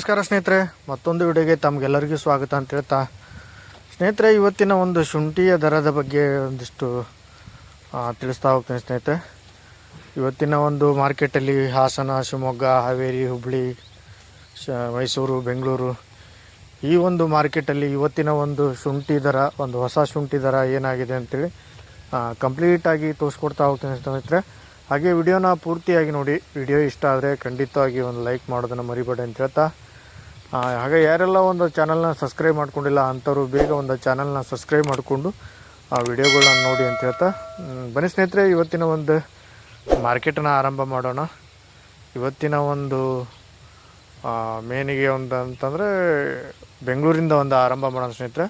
ನಮಸ್ಕಾರ ಸ್ನೇಹಿತರೆ, ಮತ್ತೊಂದು ವಿಡಿಯೋಗೆ ತಮಗೆಲ್ಲರಿಗೂ ಸ್ವಾಗತ ಅಂತ ಹೇಳ್ತಾ. ಸ್ನೇಹಿತರೆ, ಇವತ್ತಿನ ಒಂದು ಶುಂಠಿಯ ದರದ ಬಗ್ಗೆ ಒಂದಿಷ್ಟು ತಿಳಿಸ್ತಾ ಹೋಗ್ತೀನಿ ಸ್ನೇಹಿತರೆ. ಇವತ್ತಿನ ಒಂದು ಮಾರ್ಕೆಟಲ್ಲಿ ಹಾಸನ, ಶಿವಮೊಗ್ಗ, ಹಾವೇರಿ ಹುಬ್ಬಳ್ಳಿ ಮೈಸೂರು, ಬೆಂಗಳೂರು, ಈ ಒಂದು ಮಾರ್ಕೆಟಲ್ಲಿ ಇವತ್ತಿನ ಒಂದು ಶುಂಠಿ ದರ, ಒಂದು ಹೊಸ ಶುಂಠಿ ದರ ಏನಾಗಿದೆ ಅಂತೇಳಿ ಕಂಪ್ಲೀಟಾಗಿ ತೋರಿಸ್ಕೊಡ್ತಾ ಹೋಗ್ತೀನಿ ಸ್ನೇಹಿತರೆ. ಹಾಗೆ ವಿಡಿಯೋನ ಪೂರ್ತಿಯಾಗಿ ನೋಡಿ. ವಿಡಿಯೋ ಇಷ್ಟ ಆದರೆ ಖಂಡಿತವಾಗಿ ಒಂದು ಲೈಕ್ ಮಾಡೋದನ್ನು ಮರಿಬೇಡಿ ಅಂತ ಹೇಳ್ತಾ. ಹಾಗೆ ಯಾರೆಲ್ಲ ಒಂದು ಚಾನಲ್ನ ಸಬ್ಸ್ಕ್ರೈಬ್ ಮಾಡ್ಕೊಂಡಿಲ್ಲ, ಅಂಥವ್ರು ಬೇಗ ಒಂದು ಚಾನಲ್ನ ಸಬ್ಸ್ಕ್ರೈಬ್ ಮಾಡಿಕೊಂಡು ಆ ವಿಡಿಯೋಗಳನ್ನ ನೋಡಿ ಅಂತ ಹೇಳ್ತಾ ಬನ್ನಿ ಸ್ನೇಹಿತರೆ, ಇವತ್ತಿನ ಒಂದು ಮಾರ್ಕೆಟನ್ನು ಆರಂಭ ಮಾಡೋಣ. ಇವತ್ತಿನ ಒಂದು ಮೇನಿಗೆ ಒಂದು ಅಂತಂದರೆ ಬೆಂಗಳೂರಿಂದ ಒಂದು ಆರಂಭ ಮಾಡೋಣ ಸ್ನೇಹಿತರೆ.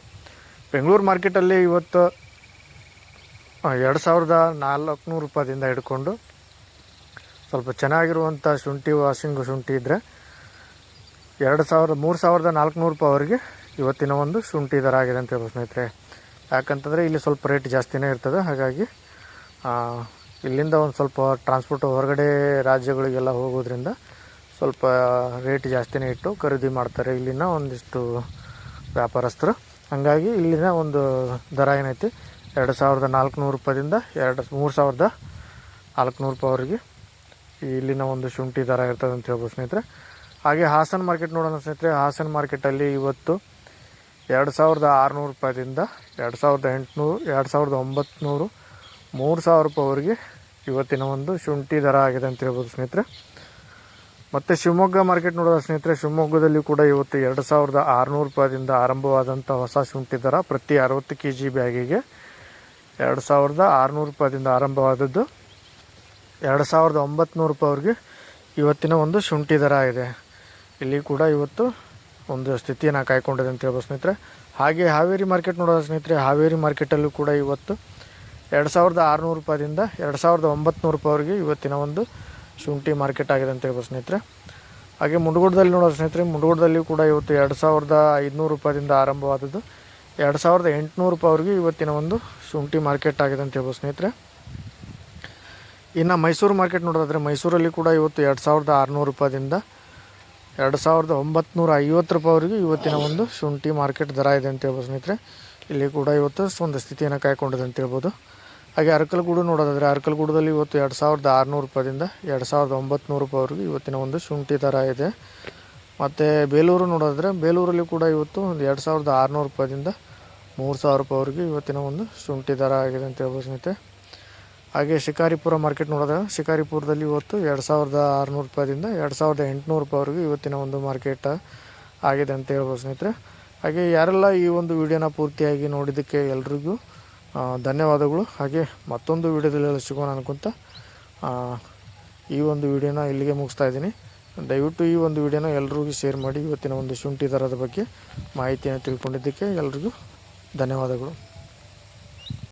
ಬೆಂಗಳೂರು ಮಾರ್ಕೆಟಲ್ಲಿ ಇವತ್ತು ಎರಡು ಸಾವಿರದ ನಾಲ್ಕುನೂರು ರೂಪಾಯಿಂದ ಹಿಡ್ಕೊಂಡು ಸ್ವಲ್ಪ ಚೆನ್ನಾಗಿರುವಂಥ ಶುಂಠಿ, ವಾಷಿಂಗ್ ಶುಂಠಿ ಇದ್ದರೆ ಎರಡು ಸಾವಿರದ, ಮೂರು ಸಾವಿರದ ನಾಲ್ಕುನೂರು ರೂಪಾಯಿವರೆಗೆ ಇವತ್ತಿನ ಒಂದು ಶುಂಠಿ ದರ ಆಗಿದೆ ಅಂತ ಹೇಳ್ಬೋದು ಸ್ನೇಹಿತರೆ. ಯಾಕಂತಂದರೆ ಇಲ್ಲಿ ಸ್ವಲ್ಪ ರೇಟ್ ಜಾಸ್ತಿನೇ ಇರ್ತದೆ. ಹಾಗಾಗಿ ಇಲ್ಲಿಂದ ಒಂದು ಸ್ವಲ್ಪ ಟ್ರಾನ್ಸ್ಪೋರ್ಟ್ ಹೊರಗಡೆ ರಾಜ್ಯಗಳಿಗೆಲ್ಲ ಹೋಗೋದ್ರಿಂದ ಸ್ವಲ್ಪ ರೇಟ್ ಜಾಸ್ತಿನೇ ಇಟ್ಟು ಖರೀದಿ ಮಾಡ್ತಾರೆ ಇಲ್ಲಿನ ಒಂದಿಷ್ಟು ವ್ಯಾಪಾರಸ್ಥರು. ಹಾಗಾಗಿ ಇಲ್ಲಿನ ಒಂದು ದರ ಏನೈತಿ? ಎರಡು ಸಾವಿರದ ನಾಲ್ಕುನೂರು ರೂಪಾಯಿಂದ ಎರಡು, ಮೂರು ಸಾವಿರದ ನಾಲ್ಕುನೂರು ರೂಪಾಯಿವರೆಗೆ ಇಲ್ಲಿನ ಒಂದು ಶುಂಠಿ ದರ ಇರ್ತದೆ ಅಂತ ಹೇಳ್ಬೋದು ಸ್ನೇಹಿತರೆ. ಹಾಗೆ ಹಾಸನ ಮಾರ್ಕೆಟ್ ನೋಡೋಣ ಸ್ನೇಹಿತರೆ. ಹಾಸನ ಮಾರ್ಕೆಟಲ್ಲಿ ಇವತ್ತು ಎರಡು ಸಾವಿರದ ಆರುನೂರು ರೂಪಾಯಿಂದ ಎರಡು ಸಾವಿರದ ಎಂಟುನೂರು, ಎರಡು ಸಾವಿರದ ಒಂಬತ್ತು ಮೂರು ಸಾವಿರ ರೂಪಾಯಿವರೆಗೆ ಇವತ್ತಿನ ಒಂದು ಶುಂಠಿ ದರ ಆಗಿದೆ ಅಂತ ಹೇಳ್ಬೋದು ಸ್ನೇಹಿತರೆ. ಮತ್ತು ಶಿವಮೊಗ್ಗ ಮಾರ್ಕೆಟ್ ನೋಡೋದ ಸ್ನೇಹಿತರೆ. ಶಿವಮೊಗ್ಗದಲ್ಲಿ ಕೂಡ ಇವತ್ತು ಎರಡು ಸಾವಿರದ ಆರುನೂರು ರೂಪಾಯಿಂದ ಆರಂಭವಾದಂಥ ಹೊಸ ಶುಂಠಿ ದರ ಪ್ರತಿ ಅರವತ್ತು ಕೆ ಜಿ ಬ್ಯಾಗಿಗೆ ಎರಡು ಸಾವಿರದ ಆರುನೂರು ರೂಪಾಯಿಂದ ಆರಂಭವಾದದ್ದು. ಎರಡು ಸಾವಿರದ ಒಂಬತ್ತು ರೂಪಾಯಿವರೆಗೆ ಇವತ್ತಿನ ಒಂದು ಶುಂಠಿ ದರ ಇದೆ. ಇಲ್ಲಿ ಕೂಡ ಇವತ್ತು ಒಂದು ಸ್ಥಿತಿಯನ್ನು ಕಾಯ್ಕೊಂಡಿದೆ ಅಂತ ಹೇಳ್ಬೋದು ಸ್ನೇಹಿತರೆ. ಹಾಗೆ ಹಾವೇರಿ ಮಾರ್ಕೆಟ್ ನೋಡೋದು ಸ್ನೇಹಿತರೆ. ಹಾವೇರಿ ಮಾರ್ಕೆಟಲ್ಲೂ ಕೂಡ ಇವತ್ತು ಎರಡು ಸಾವಿರದ ಆರುನೂರು ರೂಪಾಯಿಂದ ಎರಡು ಸಾವಿರದ ಒಂಬತ್ತು ರೂಪಾಯಿವರೆಗೆ ಇವತ್ತಿನ ಒಂದು ಶುಂಠಿ ಮಾರ್ಕೆಟ್ ಆಗಿದೆ ಅಂತ ಹೇಳ್ಬೋದು ಸ್ನೇಹಿತರೆ. ಹಾಗೆ ಮುಂಡಗೋಡದಲ್ಲಿ ನೋಡೋದು ಸ್ನೇಹಿತರೆ. ಮುಂಡಗೋಡದಲ್ಲಿ ಕೂಡ ಇವತ್ತು ಎರಡು ಸಾವಿರದ ಐದುನೂರು ರೂಪಾಯಿಂದ ಆರಂಭವಾದದ್ದು. ಎರಡು ಸಾವಿರದ ಎಂಟುನೂರು ರೂಪಾಯಿವರೆಗೆ ಇವತ್ತಿನ ಒಂದು ಶುಂಠಿ ಮಾರ್ಕೆಟ್ ಆಗಿದೆ ಅಂತ ಹೇಳ್ಬೋದು ಸ್ನೇಹಿತರೆ. ಇನ್ನು ಮೈಸೂರು ಮಾರ್ಕೆಟ್ ನೋಡೋದಾದರೆ ಮೈಸೂರಲ್ಲಿ ಕೂಡ ಇವತ್ತು ಎರಡು ಸಾವಿರದ ಆರುನೂರು ರೂಪಾಯಿಂದ ಎರಡು ಸಾವಿರದ ಒಂಬತ್ತು ಐವತ್ತು ರೂಪಾಯಿವರೆಗೆ ಇವತ್ತಿನ ಒಂದು ಶುಂಠಿ ಮಾರ್ಕೆಟ್ ದರ ಇದೆ ಅಂತ ಹೇಳ್ಬೋದು ಸ್ನೇಹಿತರೆ. ಇಲ್ಲಿ ಕೂಡ ಇವತ್ತು ಒಂದು ಸ್ಥಿತಿಯನ್ನು ಕಾಯ್ಕೊಂಡಿದೆ ಅಂತ ಹೇಳ್ಬೋದು. ಹಾಗೆ ಅರಕಲಗೂಡು ನೋಡೋದಾದರೆ ಅರಕಲಗೂಡದಲ್ಲಿ ಇವತ್ತು ಎರಡು ಸಾವಿರದ ಆರುನೂರು ರೂಪಾಯಿಂದ ಎರಡು ಸಾವಿರದ ಒಂಬತ್ತು ರೂಪಾಯಿವರೆಗೂ ಇವತ್ತಿನ ಒಂದು ಶುಂಠಿ ದರ ಇದೆ. ಮತ್ತು ಬೇಲೂರು ನೋಡೋದಾದರೆ, ಬೇಲೂರಲ್ಲಿ ಕೂಡ ಇವತ್ತು ಒಂದು ಎರಡು ಸಾವಿರದ ಆರುನೂರು ರೂಪಾಯಿಂದ ಮೂರು ಸಾವಿರ ರೂಪಾಯಿವರೆಗೂ ಇವತ್ತಿನ ಒಂದು ಶುಂಠಿ ದರ ಆಗಿದೆ ಅಂತ ಹೇಳ್ಬೋದು ಸ್ನೇಹಿತರೆ. ಹಾಗೆ ಶಿಕಾರಿಪುರ ಮಾರ್ಕೆಟ್ ನೋಡಿದ್ರೆ, ಶಿಕಾರಿಪುರದಲ್ಲಿ ಇವತ್ತು ಎರಡು ಸಾವಿರದ ಆರುನೂರು ರೂಪಾಯಿಂದ ಎರಡು ಸಾವಿರದ ಎಂಟುನೂರು ರೂಪಾಯಿವರೆಗೂ ಇವತ್ತಿನ ಒಂದು ಮಾರ್ಕೆಟ್ ಆಗಿದೆ ಅಂತ ಹೇಳ್ಬೋದು ಸ್ನೇಹಿತರೆ. ಹಾಗೆ ಯಾರೆಲ್ಲ ಈ ಒಂದು ವಿಡಿಯೋನ ಪೂರ್ತಿಯಾಗಿ ನೋಡಿದ್ದಕ್ಕೆ ಎಲ್ರಿಗೂ ಧನ್ಯವಾದಗಳು. ಹಾಗೆ ಮತ್ತೊಂದು ವಿಡಿಯೋದಲ್ಲಿ ಸಿಗೋಣ ಅನ್ಕೊಂತ ಈ ಒಂದು ವಿಡಿಯೋನ ಇಲ್ಲಿಗೆ ಮುಗಿಸ್ತಾ ಇದ್ದೀನಿ. ದಯವಿಟ್ಟು ಈ ಒಂದು ವಿಡಿಯೋನ ಎಲ್ರಿಗೂ ಶೇರ್ ಮಾಡಿ, ಇವತ್ತಿನ ಒಂದು ಶುಂಠಿ ದರದ ಬಗ್ಗೆ ಮಾಹಿತಿಯನ್ನು ತಿಳ್ಕೊಂಡಿದ್ದಕ್ಕೆ ಎಲ್ರಿಗೂ ಧನ್ಯವಾದಗಳು.